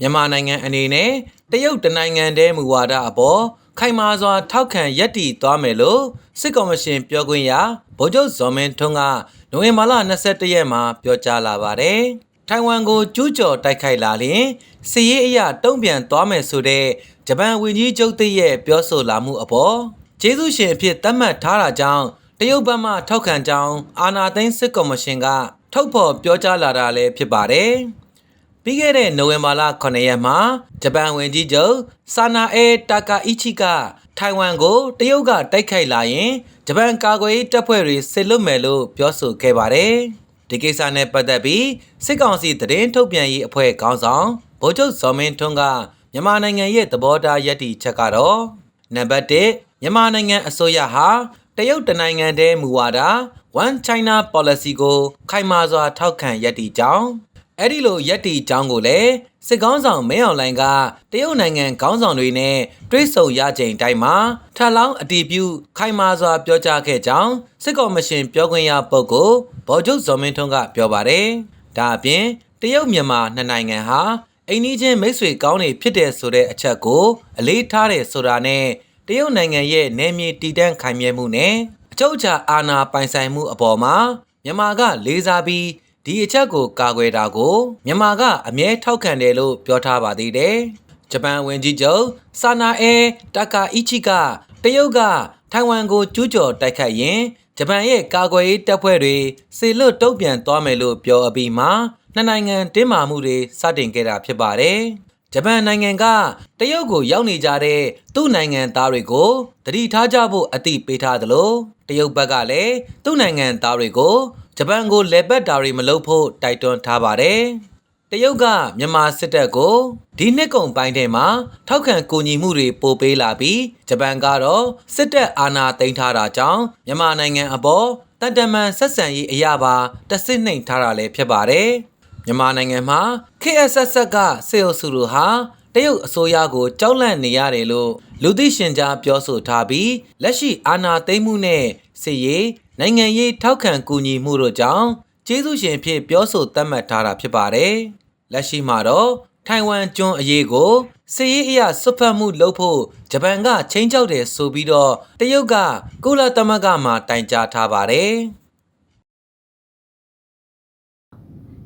မြန်မာနိုင်ငံအနေနဲ့တရုတ်တနိုင်ငံတည်းမူဝါဒအပေါ်ခိုင်မာစွာ ထောက်ခံယက်တီသွားမယ်လို့စစ်ကော်မရှင်ပြောခွင့်ရဗိုလ်ချုပ်ဇော်မင်းထွန်းကနိုဝင်ဘာလ22ရက်မှာပြောကြားလာပါတယ်။ထိုင်ဝမ်ကိုကျူးကျော်တိုက်ခိုက်လာရင်စစ်ရေးအရတုံ့ပြန်သွားမယ်ဆိုတဲ့ဂျပန်ဝန်ကြီးချုပ်တရဲ့ပြောဆိုလာမှုအပေါ်ကျေးဇူးရှင်အဖြစ်သတ်မှတ်ထားတာကြောင့်တရုတ်ဘက်မှထောက်ခံကြောင်းအာဏာသိမ်းစစ်ကော်မရှင်ကထုတ်ဖော်ပြောကြားလာတာလည်းဖြစ်ပါတယ်။ ပြီးခဲ့တဲ့နိုဝင်ဘာလ9ရက်မှာဂျပန်ဝန်ကြီးချုပ်ဆာနာအေတာကာအီချီကထိုင်ဝမ်ကိုတရုတ်ကတိုက်ခိုက်လာရင်ဂျပန်ကာကွယ်ရေးတပ်ဖွဲ့တွေစစ်လွတ်မယ်လို့ပြောဆိုခဲ့ပါတယ်။ဒီကိစ္စနဲ့ပတ်သက်ပြီးစစ်ကောင်စီသတင်းထုတ်ပြန်ရေးအဖွဲ့ခေါင်းဆောင်ဗိုလ်ချုပ်ဇော်မင်းထွန်းကမြန်မာနိုင်ငံရဲ့သဘောထားယက်တီချက်ကတော့နံပါတ်1မြန်မာနိုင်ငံအစိုးရဟာတရုတ်တနိုင်ငံတည်းမူဝါဒ One China Policy ကိုခိုင်မာစွာထောက်ခံယက်တီကြောင်း အဲ့ဒီလိုရက်တီចောင်းကိုလည်းစစ်ကောင်းဆောင်မင်းအောင်လှိုင်ကတရုတ်နိုင်ငံခေါင်းဆောင်တွေနဲ့တွဲဆုံရချိန်တိုင်းမှာထပ်လောင်းအတီးပြုခိုင်မာစွာပြောကြားခဲ့ကြောင်းစစ်ကော်မရှင်ပြောခွင့်ရပုဂ္ဂိုလ်ဗော်ချုပ်ဇော်မင်းထွန်းကပြောပါတယ်။ဒါအပြင်တရုတ်မြန်မာနှစ်နိုင်ငံဟာအိမ်နီးချင်းမိတ်ဆွေကောင်းတွေဖြစ်တဲ့ဆိုတဲ့အချက်ကိုအလေးထားတယ်ဆိုတာနဲ့တရုတ်နိုင်ငံရဲ့နယ်မြေတည်တံ့ခိုင်မြဲမှုနဲ့အချုပ်အခြာအာဏာပိုင်ဆိုင်မှုအပေါ်မှာမြန်မာကလေးစားပြီး ဒီအချက်ကိုကာကွယ်တာကိုမြန်မာကအမြဲထောက်ခံတယ်လို့ပြောထားပါသေးတယ်။ဂျပန်ဝန်ကြီးချုပ်ဆာနာအေတာကာအီချီကတရုတ်ကထိုင်ဝမ်ကိုကျူးကျော်တိုက်ခိုက်ရင်ဂျပန်ရဲ့ကာကွယ်ရေးတပ်ဖွဲ့တွေစေလွတ်တုံ့ပြန်သွားမယ်လို့ပြောအပြီးမှာနှစ်နိုင်ငံတင်းမာမှုတွေစတင်ခဲ့တာဖြစ်ပါတယ်။ဂျပန်နိုင်ငံကတရုတ်ကိုရောက်နေကြတဲ့သူ့နိုင်ငံသားတွေကိုတတိထားကြဖို့အသိပေးထားသလိုတရုတ်ဘက်ကလည်းသူ့နိုင်ငံသားတွေကို ဂျပန်ကိုလက်ပတ်တာတွေမလုပ်ဖို့တိုက်တွန်းထားပါတယ်။တရုတ်ကမြန်မာစစ်တပ်ကိုဒီနှစ်ကုန်ပိုင်းထဲမှာထောက်ခံကူညီမှုတွေပို့ပေးလာပြီးဂျပန်ကတော့စစ်တပ်အာဏာသိမ်းထားတာကြောင့်မြန်မာနိုင်ငံအပေါ်တန်တမန်ဆက်ဆံရေးအရာပါတဆစ်နှိမ်ထားတာလည်းဖြစ်ပါတယ်။မြန်မာနိုင်ငံမှာ KSSS ကစေအုပ်စုတို့ဟာတရုတ်အစိုးရကိုကြောက်လန့်နေရတယ်လို့လူသိရှင်ကြားပြောဆိုထားပြီးလက်ရှိအာဏာသိမ်းမှုနဲ့စစ်ရေး နိုင်ငံရေးထောက်ခံကူညီမှုတို့ကြောင့်ကျေးဇူးရှင်ဖြစ်ပြောဆိုသတ်မှတ်ထားတာဖြစ်ပါတယ်။လက်ရှိမှာတော့ထိုင်ဝမ်ကျွန်းအရေးကိုစစ်ရေးအရဆွတ်ဖက်မှုလုပ်ဖို့ဂျပန်ကချိန်ချောက်တယ်ဆိုပြီးတော့တရုတ်ကကုလသမဂ္ဂမှာတိုင်ကြားထားပါတယ်။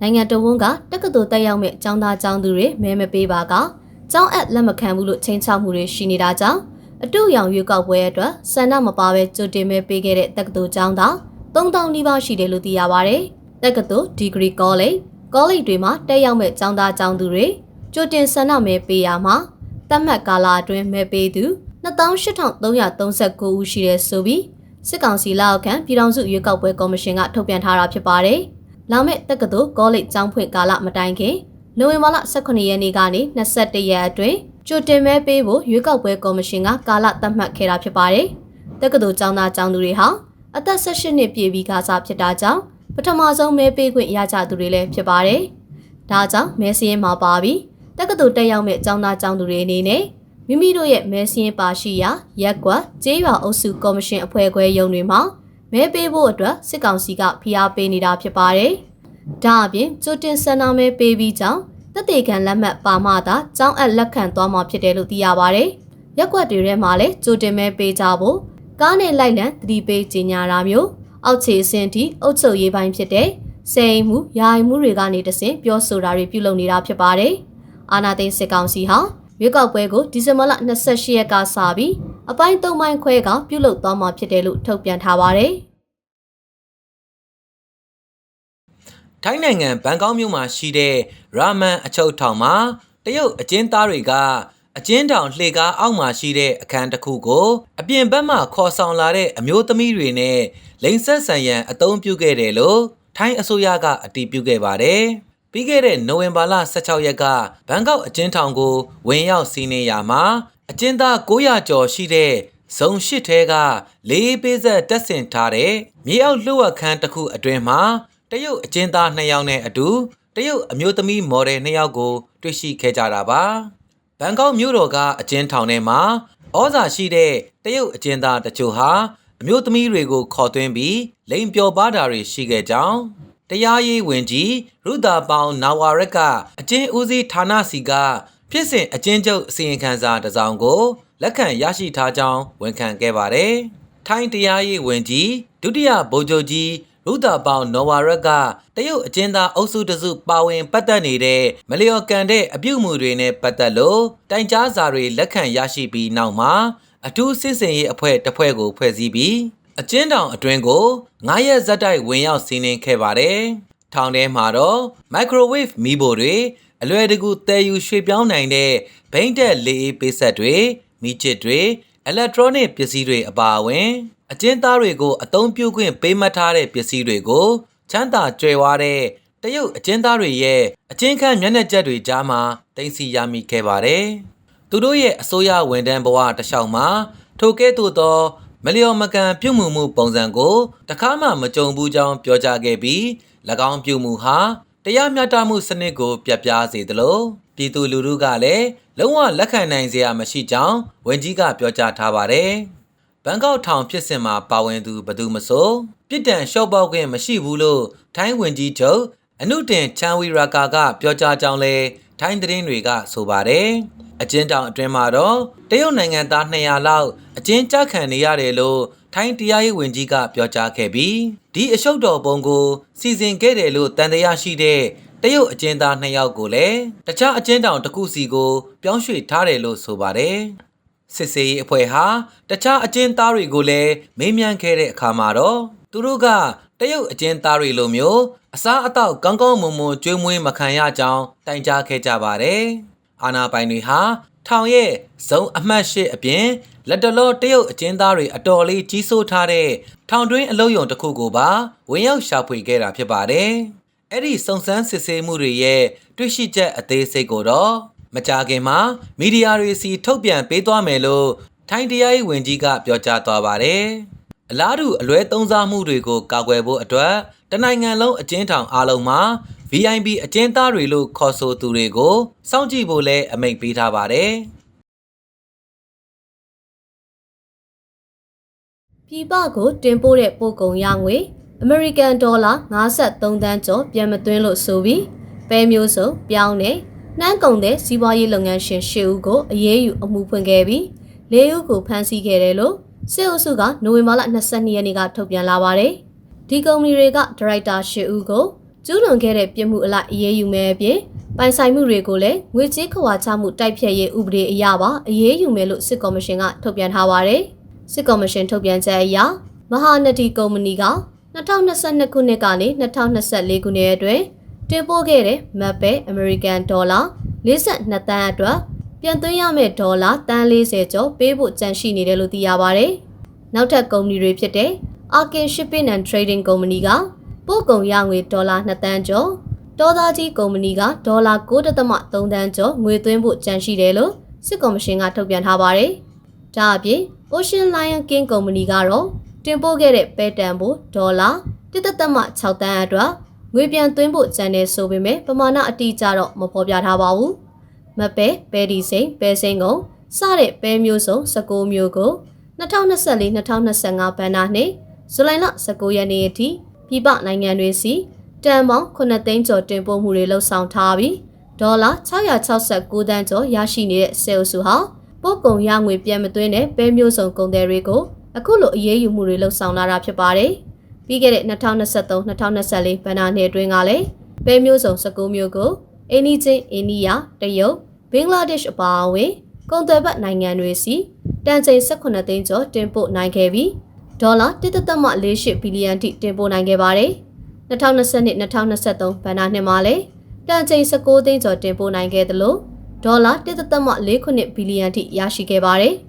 နိုင်ငံတော်ဝန်ကတက္ကသိုလ်တက်ရောက်မဲ့ចောင်းသားចောင်းသူတွေမဲမပေးပါကចောင်းအပ်လက်မခံဘူးလို့ချိန်ချောက်မှုတွေရှိနေတာကြောင့် အတူရောင်ရွေးကောက်ပွဲအတွက်ဆန္ဒမပါဘဲကြိုတင်မဲပေးခဲ့တဲ့တက္ကသိုလ်ကျောင်းသား3000နီးပါးရှိတယ်လို့သိရပါဗျ။တက္ကသိုလ် Degree College ကောလိပ်တွေမှာတက်ရောက်မဲ့ကျောင်းသားကျောင်းသူတွေကြိုတင်ဆန္ဒမဲပေးရမှာတတ်မှတ်ကာလအတွင်းမဲပေးသူ28339ဦးရှိတယ်ဆိုပြီးစစ်ကောင်စီလက်အောက်ခံပြည်ထောင်စုရွေးကောက်ပွဲကော်မရှင်ကထုတ်ပြန်ထားတာဖြစ်ပါတယ်။လာမယ့်တက္ကသိုလ်ကောလိပ်ကျောင်းဖွင့်ကာလမတိုင်ခင်နိုဝင်ဘာလ18ရက်နေ့ကနေ21ရက်အတွင်း ကြိုတင်မဲပေးဖို့ရွေးကောက်ပွဲကော်မရှင်ကကာလသတ်မှတ်ခဲ့တာဖြစ်ပါတယ်။တက္ကသိုလ်ကျောင်းသားကျောင်းသူတွေဟာအသက်18နှစ်ပြည့်ပြီးကစားဖြစ်တာကြောင့်ပထမဆုံးမဲပေးခွင့်ရကြသူတွေလည်းဖြစ်ပါတယ်။ဒါကြောင့်မဲစင်းမှာပါပြီးတက္ကသိုလ်တက်ရောက်မဲ့ကျောင်းသားကျောင်းသူတွေအနေနဲ့မိမိတို့ရဲ့မဲစင်းပါရှိရာရက်ကွက်ကျေးရွာအုပ်စုကော်မရှင်အဖွဲ့ခွဲရုံးတွေမှာမဲပေးဖို့အတွက်စစ်ကောင်စီကဖိအားပေးနေတာဖြစ်ပါတယ်။ဒါအပြင်ကြိုတင်ဆန္ဒမဲပေးပြီးကြောင်း တက်တေခံလက်မှတ်ပါမှသာကျောင်းအပ်လက်ခံသွားမှာဖြစ်တယ်လို့သိရပါတယ်။ရက်ကွက်တွေထဲမှာလည်းကြိုတင်မဲပေးကြဖို့ကားနဲ့လိုက်လံသတိပေးကြေညာတာမျိုးအောက်ခြေအဆင့်ထိအုပ်ချုပ်ရေးပိုင်းဖြစ်တဲ့စေအိမ်မှုယာယီမှုတွေကနေတဆင့်ပြောဆိုတာတွေပြုလုပ်နေတာဖြစ်ပါတယ်။အာနာသိန်းစစ်ကောင်စီဟာရွေးကောက်ပွဲကိုဒီဇင်ဘာလ28ရက်ကစပြီးအပိုင်း၃ပိုင်းခွဲကပြုလုပ်သွားမှာဖြစ်တယ်လို့ထုတ်ပြန်ထားပါတယ်။ ထိုင်းနိုင်ငံဘန်ကောက်မြို့မှာရှိတဲ့ရာမန်အချုပ်ထောင်မှာတရုတ်အကျဉ်းသားတွေကအကျဉ်းထောင်လှေကားအောက်မှာရှိတဲ့အခန်းတစ်ခုကိုအပြင်ဘက်မှခေါ်ဆောင်လာတဲ့အမျိုးသမီးတွေနဲ့လိန်ဆက်ဆန်ရန်အသုံးပြုခဲ့တယ်လို့ထိုင်းအစိုးရကအတည်ပြုခဲ့ပါတယ်။ပြီးခဲ့တဲ့နိုဝင်ဘာလ16ရက်ကဘန်ကောက်အကျဉ်းထောင်ကိုဝင်ရောက်စီးနင်းရာမှာအကျဉ်းသား900ကျော်ရှိတဲ့ဇုံရှစ်ထဲကလေးပေးဆက်တက်ဆင်ထားတဲ့မြေအောက်လှုပ်ဝက်ခန်းတစ်ခုအတွင်မှာ တရုတ်အကျဉ်းသား2ယောက်နဲ့အတူတရုတ်အမျိုးသမီးမော်ဒယ်2ယောက်ကို တွေ့ရှိခဲ့ကြတာပါဘန်ကောက်မြို့တော်ကအကျဉ်းထောင်ထဲမှာဩဇာရှိတဲ့တရုတ်အကျဉ်းသားတချို့ဟာအမျိုးသမီးတွေကိုခေါ်သွင်းပြီးလိန်ပျော်ပါတာတွေရှိခဲ့ကြောင်းတရားရေးဝင်ကြီးရုဒါပေါင်နာဝရက်ကအကျဉ်ဦးစီးဌာနစီကဖြစ်စဉ်အကျဉ်းချုပ်အစီရင်ခံစာတစ်စောင်ကိုလက်ခံရရှိထားကြောင်းဝန်ခံခဲ့ပါတယ်။ထိုင်းတရားရေးဝင်ကြီးဒုတိယဗိုလ်ချုပ်ကြီး ရုဒါပေါင်နော်ဝါရက်ကတရုတ်အကျဉ်းသားအုပ်စုတစုပါဝင်ပတ်သက်နေတဲ့မလျော်ကန်တဲ့အပြုအမူတွေနဲ့ပတ်သက်လို့တိုင်ကြားစာတွေလက်ခံရရှိပြီးနောက်မှာအထူးစစ်စင်ရေးအဖွဲ့တစ်ဖွဲ့ကိုဖွဲ့စည်းပြီးအကျဉ်းတောင်အတွင်းကို9ရက်ဇက်တိုက်ဝင်ရောက်စီးနင်းခဲ့ပါတယ်။ထောင်ထဲမှာတော့ microwave မီးဖိုတွေအလွယ်တကူတည်ယူရွှေ့ပြောင်းနိုင်တဲ့ဘိန်းတက်လေးအေးပေးဆက်တွေမိချစ်တွေ electronic ပစ္စည်းတွေအပါအဝင် အကျဉ်းသားတွေကိုအသုံးပြုခွင့်ပေးမှတ်ထားတဲ့ပစ္စည်းတွေကိုချမ်းသာကြွယ်ဝတဲ့တရုတ်အကျဉ်းသားတွေရဲ့အကျဉ်းခန်းမျက်နှာချက်တွေကြားမှာတင်စီရမိခဲ့ပါတယ်။သူတို့ရဲ့အစိုးရဝန်ထမ်းဘဝတစ်လျှောက်မှာထိုကဲ့သို့သောမလျော်မကန်ပြုမှုမှုပုံစံကိုတခါမှမကြုံဘူးကြောင်းပြောကြားခဲ့ပြီး၎င်းပြုမှုဟာတရားမျှတမှုစနစ်ကိုပြတ်ပြားစေသလို ပြည်သူလူထုကလည်းလုံးဝလက်ခံနိုင်စရာမရှိကြောင်းဝန်ကြီးကပြောကြားထားပါတယ်။ဘန်ကောက်ထောင်ဖြစ်စဉ်မှာပါဝင်သူဘယ်သူမဆိုပြစ်ဒဏ်လျှော့ပေါက်ခွင့်မရှိဘူးလို့ထိုင်းဝန်ကြီးချုပ်အနုတင်ချန်ဝီရာကာကပြောကြားကြောင်းလဲထိုင်းသတင်းတွေကဆိုပါတယ်။အကျဉ်းတောင်အတွင်းမှာတော့တရုတ်နိုင်ငံသား200လောက်အကျဉ်းချခံနေရတယ်လို့ထိုင်းတရားရေးဝန်ကြီးကပြောကြားခဲ့ပြီးဒီအရှုပ်တော်ပုံကိုစီစဉ်ခဲ့တယ်လို့တန်တရားရှိတဲ့ တရုတ်အကျဉ်းသား2ယောက်ကိုလည်းတခြားအကျဉ်းတောင်တစ်ခုစီကို ပြောင်းရွှေ့ထားတယ်လို့ဆိုပါတယ်။စစ်စေးရေးအဖွဲ့ဟာတခြားအကျဉ်းသားတွေကိုလည်းမေးမြန်းခဲ့တဲ့အခါမှာတော့သူတို့ကတရုတ်အကျဉ်းသားတွေလိုမျိုးအစားအသောက်ကောင်းကောင်းမွန်မွန်ကျွေးမွေးမခံရကြောင်းတိုင်ကြားခဲ့ကြပါတယ်။အာနာပိုင်တွေဟာထောင်ရဲ့ဇုံအမှတ်၈အပြင်လက်တလောတရုတ်အကျဉ်းသားတွေအတော်လေးကြီးစိုးထားတဲ့ထောင်တွင်းအလုံးယုံတစ်ခုကိုပါဝင်ရောက်ရှာဖွေခဲ့တာဖြစ်ပါတယ်။ အဲ့ဒီစုံစမ်းစစ်ဆေးမှုတွေရဲ့တွေ့ရှိချက်အသေးစိတ်ကိုတော့မကြခင်မှာမီဒီယာတွေစီထုတ်ပြန်ပေးသွားမယ်လို့ထိုင်းတရားရေးဝန်ကြီးကပြောကြားသွားပါတယ်။အလားတူအလွဲသုံးစားမှုတွေကိုကာကွယ်ဖို့အတွက်တနိုင်ငံလုံးအကျဉ်းထောင်အားလုံးမှာ VIP အကျဉ်းသားတွေလို့ခေါ်ဆိုသူတွေကိုစောင့်ကြည့်ဖို့လည်းအမိန့်ပေးထားပါတယ်။ပြည်ပကိုတင်ပို့တဲ့ပို့ကုန်ရငွေ အမေရိကန်ဒေါ်လာ53တန်းကျော်ပြန်မသွင်းလို့ဆိုပြီးပဲမျိုးစုံပြောင်းတဲ့နှမ်းကုန်တဲ့စီးပွားရေးလုပ်ငန်းရှင်၈ဦးကိုအရေးယူအမှုဖွင့်ခဲ့ပြီး၄ဦးကိုဖမ်းဆီးခဲ့တယ်လို့စစ်အုပ်စုကနိုဝင်ဘာလ22ရက်နေ့ကထုတ်ပြန်လာပါတယ်။ဒီကုမ္ပဏီတွေကဒါရိုက်တာ၈ဦးကိုကျူးလွန်ခဲ့တဲ့ပြစ်မှုအလိုက်အရေးယူမယ်အပြင်ပိုင်ဆိုင်မှုတွေကိုလည်းငွေကြေးခွာချမှုတိုက်ဖျက်ရေးဥပဒေအရပါအရေးယူမယ်လို့စစ်ကော်မရှင်ကထုတ်ပြန်ထားပါတယ်။စစ်ကော်မရှင်ထုတ်ပြန်ချက်အရမဟာနတီကုမ္ပဏီက 2022ခုနှစ်ကနေ2024ခုနှစ်အတွင်းတင်ပို့ခဲ့တဲ့မတ်ပဲအမေရိကန်ဒေါ်လာ52တန်းအတွက်ပြန်သွင်းရမယ့်ဒေါ်လာတန်း40ကျော်ပေးဖို့ကြံရှိနေတယ်လို့သိရပါတယ်။နောက်ထပ်ကုမ္ပဏီတွေဖြစ်တဲ့ Arkin Shipping and Trading Company ကပို့ကုန်ရငွေဒေါ်လာ2တန်းကျော်တောသားကြီးကုမ္ပဏီကဒေါ်လာ9.3တန်းကျော်ငွေသွင်းဖို့ကြံရှိတယ်လို့စစ်ကော်မရှင်ကထုတ်ပြန်ထားပါတယ်။ဒါအပြင် Ocean Lion King ကုမ္ပဏီကတော့ တင်ပို့ခဲ့တဲ့ပဲတန်ဖို့ဒေါ်လာ1.6တန်းအတွက်ငွေပြန်သွင်းဖို့ကြံနေဆိုပေမဲ့ပမာဏအတိအကျတော့မဖော်ပြထားပါဘူး။မပဲပဲဒီစိန်ပဲစိန်ကုန်စတဲ့ပဲမျိုးစုံ19မျိုးကို2024-2025ဘဏ္ဍာနှစ်ဇူလိုင်လ19ရက်နေ့အထိပြည်ပနိုင်ငံတွေစီတန်ပေါင်း9သိန်းကျော်တင်ပို့မှုတွေလှုပ်ဆောင်ထားပြီးဒေါ်လာ669တန်းကျော်ရရှိနေတဲ့ဆဲလ်စုဟာပို့ကုန်ရငွေပြန်မသွင်းတဲ့ပဲမျိုးစုံကုန်သည်တွေကို အခုလိုအရေးယူမှုတွေလှုပ်ဆောင်လာတာဖြစ်ပါတယ်။ပြီးခဲ့တဲ့2023-2024ဘဏ္ဍာနှစ်အတွင်းကလည်းပဲမျိုးစုံ19မျိုးကိုအိန္ဒိချင်းအိန္ဒိယတရုတ်ဘင်္ဂလားဒေ့ရှ်အပါအဝင်ကုန်သွယ်ဘက်နိုင်ငံတွေစီတန်ချိန်18သိန်းကျော်တင်ပို့နိုင်ခဲ့ပြီးဒေါ်လာ1.48ဘီလီယံထိတင်ပို့နိုင်ခဲ့ပါတယ်။2022-2023ဘဏ္ဍာနှစ်မှာလည်းတန်ချိန်16သိန်းကျော်တင်ပို့နိုင်ခဲ့သလိုဒေါ်လာ1.48ဘီလီယံထိရရှိခဲ့ပါတယ်။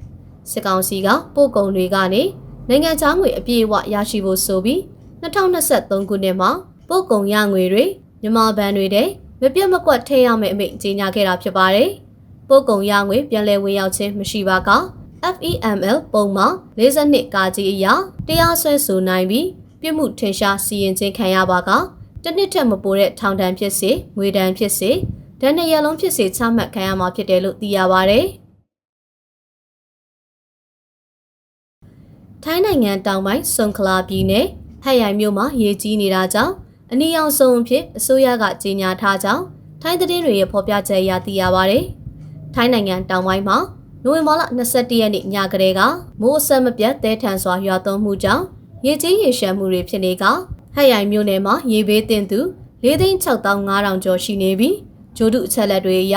စစ်ကောင်စီကပို့ကုန်တွေကနေနိုင်ငံခြားငွေအပြည့်အဝရရှိဖို့ဆိုပြီး2023ခုနှစ်မှာပို့ကုန်ရငွေတွေမြန်မာဘဏ်တွေတဲ့မပြတ်မကွက်ထည့်ရမယ့်အမိန့်ကြေညာခဲ့တာဖြစ်ပါတယ်။ပို့ကုန်ရငွေပြန်လည်ဝင်ရောက်ခြင်းမရှိပါက FEML ပုံမှာ42ကာကြီးအရာတရားစွဲဆိုနိုင်ပြီးပြစ်မှုထင်ရှားစီရင်ခြင်းခံရပါကတစ်နှစ်ထက်မပိုတဲ့ထောင်ဒဏ်ဖြစ်စေငွေဒဏ်ဖြစ်စေဒဏ်နှစ်ရလုံးဖြစ်စေချမှတ်ခံရမှာဖြစ်တယ်လို့သိရပါဗျ။ ထိုင်းနိုင်ငံတောင်ပိုင်းဆွန်ခလာပြည်နယ်ဟက်ရိုင်မြို့မှာရေကြီးနေတာကြောင့်အနီရောင်စုံအဖြစ်အစိုးရကကြေညာထားကြောင်းထိုင်းသတင်းတွေရဲ့ဖော်ပြချက်အရသိရပါဗျ။ထိုင်းနိုင်ငံတောင်ပိုင်းမှာနိုဝင်ဘာလ22ရက်နေ့ညကလေးကမိုးအဆက်မပြတ်တဲထန်စွာရွာသွန်းမှုကြောင့်ရေကြီးရေရှမ်းမှုတွေဖြစ်နေကဟက်ရိုင်မြို့နယ်မှာရေဘေးတင်သူ4,6500ကျော်ရှိနေပြီးဂျိုဒုအချက်လက်တွေအရ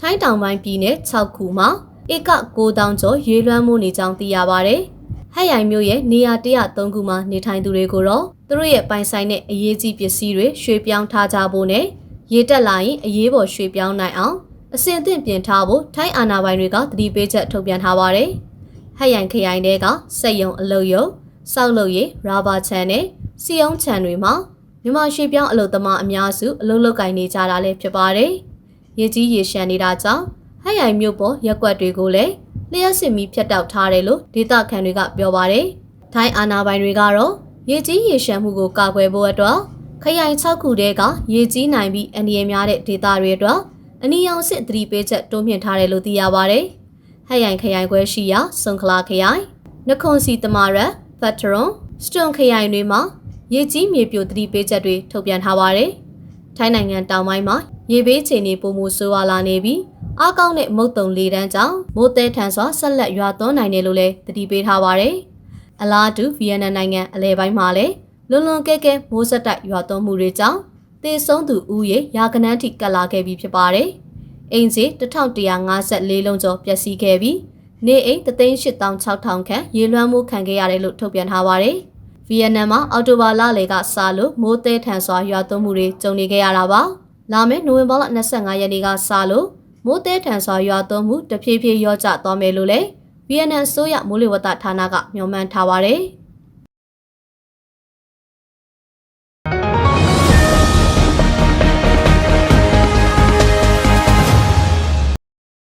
ထိုင်းတောင်ပိုင်းပြည်နယ်6ခုမှာဧက9000ကျော်ရေလွှမ်းမှုနေကြောင်းသိရပါဗျ။ ဟက်ရိုင်မြို့ရဲ့နေရာ103ခုမှာနေထိုင်သူတွေကိုတော့သူတို့ရဲ့ပိုင်ဆိုင်တဲ့အရေးကြီးပစ္စည်းတွေရွှေ့ပြောင်းထားကြဖို့နဲ့ရေတက်လာရင်အရေးပေါ်ရွှေ့ပြောင်းနိုင်အောင်အစင်အသင့်ပြင်ထားဖို့ထိုင်းအာဏာပိုင်တွေကသတိပေးချက်ထုတ်ပြန်ထားပါတယ်။ဟက်ရိုင်ခရိုင်တဲကစက်ယုံအလုပ်ယုံစောက်လုပ်ရည်ရာဘာချန်နဲ့စီယုံချန်တွေမှာမြန်မာရွှေပြောင်းအလုပ်သမားအများစုအလုပ်လုပ်ကိုင်နေကြတာလည်းဖြစ်ပါတယ်။ရေကြီးရေရှမ်းနေတာကြောင့်ဟက်ရိုင်မြို့ပေါ်ရက်ွက်တွေကိုလည်း လျှက်စစ်မီဖြတ်တောက်ထားတယ်လို့ဒေသခံတွေကပြောပါတယ်။ထိုင်းအာဏာပိုင်တွေကတော့ရေကြီးရေရှမ်းမှုကိုကာကွယ်ဖို့အတွက်ခရိုင်6ခုတည်းကရေကြီးနိုင်ပြီးအန္တရာယ်များတဲ့ဒေသတွေအတွက်အနီရောင်စစ်သတိပေးချက်တိုးမြှင့်ထားတယ်လို့သိရပါတယ်။ဟက်ရိုင်ခရိုင်ခွဲရှိရာစုံခလာခရိုင်နခွန်စီတမာရက်ဖက်ထရွန်စတွန်ခရိုင်တွေမှာရေကြီးမြေပြိုသတိပေးချက်တွေထုတ်ပြန်ထားပါတယ်။ထိုင်းနိုင်ငံတောင်ပိုင်းမှာရေဘေးခြေနေပုံမှုဆိုးဝါးလာနေပြီး အားကောင်းတဲ့မုတ်တုံလေတန်းကြောင့်မိုးသည်ထန်စွာဆက်လက်ရွာသွန်းနိုင်တယ်လို့လည်းသတိပေးထားပါတယ်။အလားတူဗီယက်နမ်နိုင်ငံအလဲပိုင်းမှာလည်းလွန်လွန်ကဲကဲမိုးဆက်တိုက်ရွာသွန်းမှုတွေကြောင့်သေဆုံးသူဦးရေရာကနန်းထိကပ်လာခဲ့ပြီးဖြစ်ပါတယ်။အိမ်စီ1154လုံးကျော်ပျက်စီးခဲ့ပြီးနေအိမ်386,000ခန့်ရေလွှမ်းမှုခံခဲ့ရတယ်လို့ထုတ်ပြန်ထားပါတယ်။ဗီယက်နမ်မှာအော်တိုဘာလလယ်ကစလို့မိုးသည်ထန်စွာရွာသွန်းမှုတွေကြုံနေခဲ့ရတာပါ။လာမယ့်နိုဝင်ဘာလ25ရက်နေ့ကစလို့ မိုးသည်ထန်စွာရွာသွန်းမှုတဖြည်းဖြည်းလျော့ကျသွားမယ်လို့လည်းဗီယက်နမ်ဆိုရမိုးလေဝသဌာနကမျှော်မှန်းထားပါတယ်။